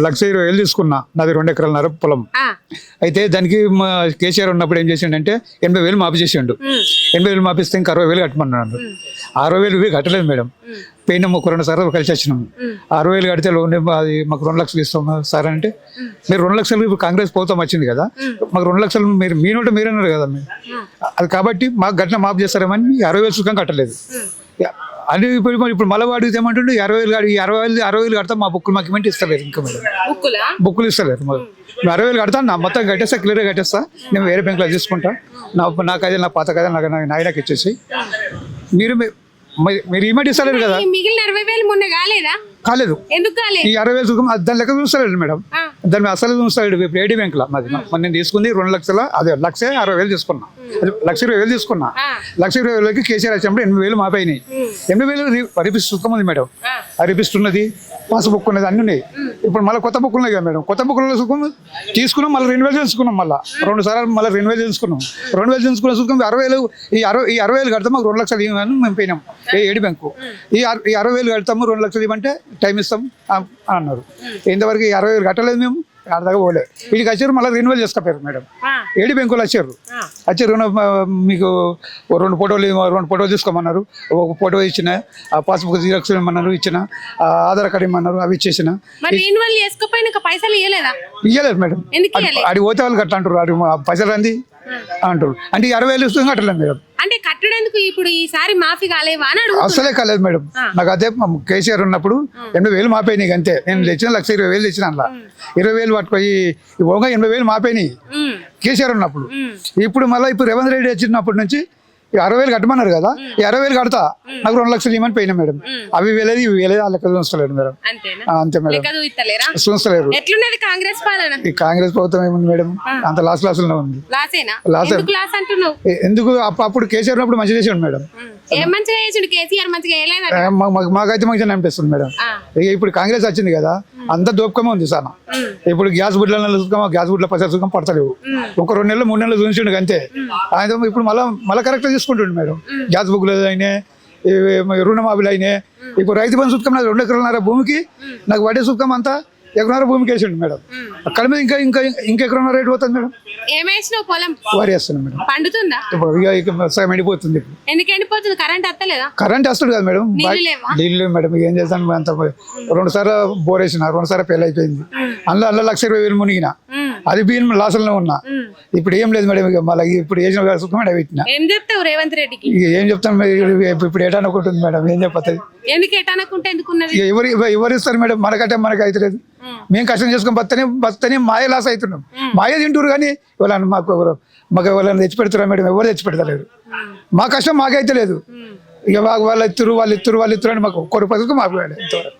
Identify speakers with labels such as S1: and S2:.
S1: లక్ష ఇరవై వేలు తీసుకున్నా నాది రెండు ఎకరాలన్నర పొలం. అయితే దానికి మా కేసీఆర్ ఉన్నప్పుడు ఏం చేసిండంటే ఎనభై వేలు మాపి చేసిండు. ఎనభై వేలు మాపిస్తే ఇంకా అరవై వేలు కట్టమన్నాడు. అరవై వేలు కట్టలేదు మేడం.
S2: ఉమ్,
S1: పోయినాము ఒక రెండు సార్లు కలిసి వచ్చినాము. అరవై వేలు కడితే లోన్ అది మాకు రెండు లక్షలు ఇస్తాం సార్ అంటే మీరు రెండు లక్షలు ఇప్పుడు కాంగ్రెస్ ప్రభుత్వం వచ్చింది కదా మాకు రెండు లక్షలు మీరు మీ నోట మీరన్నారు కదా మీరు అది కాబట్టి మాకు గట్ల మాపు చేస్తారేమని అరవై వేలు సుఖం కట్టలేదు. అది ఇప్పుడు మరి ఇప్పుడు మళ్ళీ అడిగితే ఏమంటుండే? అరవై వేలు కడి- ఈ అరవై వేలు అరవై వేలు కడతా మా బుక్కులు మాకు ఇవ్వండి ఇస్తలేరు ఇంకా మేడం
S2: బుక్కులా?
S1: మాకు నేను అరవై వేలు కడతాను నా మొత్తం కట్టేస్తా క్లియర్గా కట్టేస్తా నేను వేరే బ్యాంకులో తీసుకుంటా నా నాకు అదే నా పాత కదా నాకు నాకు నాయనకి ఇచ్చేసి. మీరు మరి- మీరు ఇమ్మటి ఇస్తలేరు కదా?
S2: మిగిలిన అరవై వేలు మొన్న కాలేదా?
S1: కాలేదు.
S2: ఎందుకు కాలేదు?
S1: ఈ అరవై వేలు దాని లెక్క చూస్తలేడు మేడం.
S2: ఆ,
S1: దాన్ని అసలు చూస్తాడు ఇప్పుడు ఏడి బ్యాంకులో మాది. మరి నేను తీసుకుంది రెండు లక్షల అదే లక్ష అరవై వేలు తీసుకున్నా. అది లక్ష ఇరవై వేలు తీసుకున్నా. లక్ష ఇరవై వేలకి కేసీఆర్ వచ్చినప్పుడు ఎనిమిది వేలు మాపైనాయి. ఎనిమిది వేలు రిపిస్ట్ ఉంది మేడం. రిపిస్ట్ ఉన్నది పాస్ బుక్ ఉన్నది అన్ని ఉన్నాయి. ఇప్పుడు మళ్ళీ కొత్త బుక్ ఉన్నాయి కదా మేడం? కొత్త బుక్లో సుఖం తీసుకున్నాం మళ్ళీ రెండు వేలు చేసుకున్నాం మళ్ళీ. రెండు సార్లు మళ్ళీ రెండు వేలు చేసుకున్నాం రెండు వేలు చేసుకున్న సుఖం అరవై వేలు ఈ అరవై ఈ అరవై వేలు కడతాం మాకు రెండు లక్షలు ఇవ్వమని మేము పోయినాం. ఏ ఏడు బ్యాంకు? ఈ ఈ అరవై వేలు కడతాము రెండు లక్షలు ఇవ్వమంటే టైం ఇస్తాం అని అన్నారు. ఇంతవరకు ఈ అరవై వేలు కట్టలేదు మేము ఆడదాకా పోలేదు వీడికి వచ్చారు మళ్ళీ రెన్యువల్ చేసుకపోయారు మేడం. ఏడి బ్యాంకులు వచ్చారు. వచ్చారు మీకు రెండు ఫోటోలు రెండు ఫోటోలు తీసుకోమన్నారు. ఒక ఫోటో ఇచ్చిన ఆ పాస్బుక్ జిరాక్స్ ఇవ్వమన్నారు ఇచ్చిన ఆధార్ కార్డు ఇమ్మన్నారు అవి ఇచ్చేసిన.
S2: పైసలు ఇవ్వలేదా
S1: ఇయ్యలేదు మేడం. అడి పోతే వాళ్ళు కట్ట అంటారు పైసలు అంది అంటారు అంటే అరవై వేలు ఇస్తుంది కట్టలేదు మేడం.
S2: అంటే కట్టడానికి ఇప్పుడు ఈసారి మాఫీ కాలేవా అని అడుగు
S1: అసలే కాలేదు మేడం. నాకు అదే కేసీఆర్ ఉన్నప్పుడు ఎనభై వేలు మాపోయినాయి అంతే నేను తెచ్చిన లక్ష ఇరవై వేలు తెచ్చిన అందులో. ఇరవై వేలు పట్టుకోయి పోగా ఎనభై వేలు మాపోయినాయి కేసీఆర్ ఉన్నప్పుడు. ఇప్పుడు మళ్ళీ ఇప్పుడు రేవంత్ రెడ్డి వచ్చినప్పటి నుంచి ఈ అరవై వేలు కట్టమన్నారు కదా ఈ అరవై వేలు కడతా నాకు రెండు లక్షలు ఇవ్వమని పోయినా మేడం. అవి వేలేదు ఇవి వేలేదు ఆ లెక్క చూస్తలేడు మేడం. అంతే మేడం.
S2: చూస్తలేరా? ఎట్లున్నది కాంగ్రెస్ పాలన?
S1: ఈ కాంగ్రెస్ ప్రభుత్వం ఏముంది మేడం? అంత లాస్ లాస్లో ఉంది. లాసే.
S2: ఎందుకు లాస్
S1: అప్పుడు కేసీఆర్ ఉన్నప్పుడు మంచి చేసాడు మేడం.
S2: మంచిగా చేసిండు? కేసీఆర్ మంచిగా వేయలేదట
S1: ఆ, మా- మాకు- మాకైతే మంచిగా అనిపిస్తుంది మేడం. ఇప్పుడు కాంగ్రెస్ వచ్చింది కదా అంత దోపకమే ఉంది సార్ ఇప్పుడు గ్యాస్ బుడ్ల సుఖం గ్యాస్ బుడ్ల పైసలు సుఖం పడతలేవు. ఒక రెండు నెలలు మూడు నెలలు చూసిండు అంతే. ఆయన ఇప్పుడు మళ్ళీ మళ్ళీ కరెక్ట్ తీసుకుంటుండు మేడం. గ్యాస్ బుక్లు అయినా రుణమాఫీలు అయినాయి ఇప్పుడు రైతు బంధు సుఖం నాకు రెండు ఎకరాలన్నర భూమికి నాకు వడ్డీ సుఖం అంతా ఎకరన్నర భూమికి వేసిండు మేడం. అక్కడ మీద ఇంకా ఇంకా ఇంకా ఎకరన్నర రేటు పోతుంది మేడం.
S2: ఏమేసినావు పొలం?
S1: వరి వేస్తున్నాం మేడం.
S2: పండుతుందా?
S1: ఎండిపోతుంది ఇప్పుడు.
S2: ఎందుకు ఎండిపోతుంది? కరెంట్ వస్తలేదా
S1: కరెంట్ వస్తుంది కదా మేడం.
S2: నీళ్ళు లేవా?
S1: మేడం. ఏం చేస్తాను అంత రెండు సార్లు బోర్ వేసిన రెండు సార్లు పెళ్ళి అయిపోయింది. అందులో అందులో లక్ష ఇరవై వేలు మునిగిన. అది బియ్యం లాసంలో ఉన్నా. ఇప్పుడు ఏం లేదు మేడం ఇక మళ్ళీ ఇప్పుడు వేసిన సుఖమే పెట్టిన
S2: ఏం చెప్తావు రేవంత్ రెడ్డికి?
S1: ఇక ఏం చెప్తాను ఇప్పుడు- ఉంది మేడం ఏం చెప్పతుంది
S2: ఎందుకు ఎటానకుంటే ఎందుకున్నది
S1: ఇక ఎవరు ఎవరు ఇస్తారు మేడం? మనకంటే మనకి అవుతలేదు
S2: ఉమ్.
S1: మేము కష్టం చేసుకొని బతనే బతనే మాయ లాస్ అవుతున్నాం. మాయ తింటారు కానీ ఎవరన్నా మాకు ఎవరు మాకు ఎవరైనా తెచ్చి పెడతారా మేడం? ఎవరు తెచ్చి పెడతలేరు. మా కష్టం మాకైతే లేదు. ఇక మాకు వాళ్ళు ఇత్తురు వాళ్ళు ఇత్తురు వాళ్ళు ఇత్తురు అని మాకు ఒక్క రూపాయలకు మాకు ఇంతవరకు.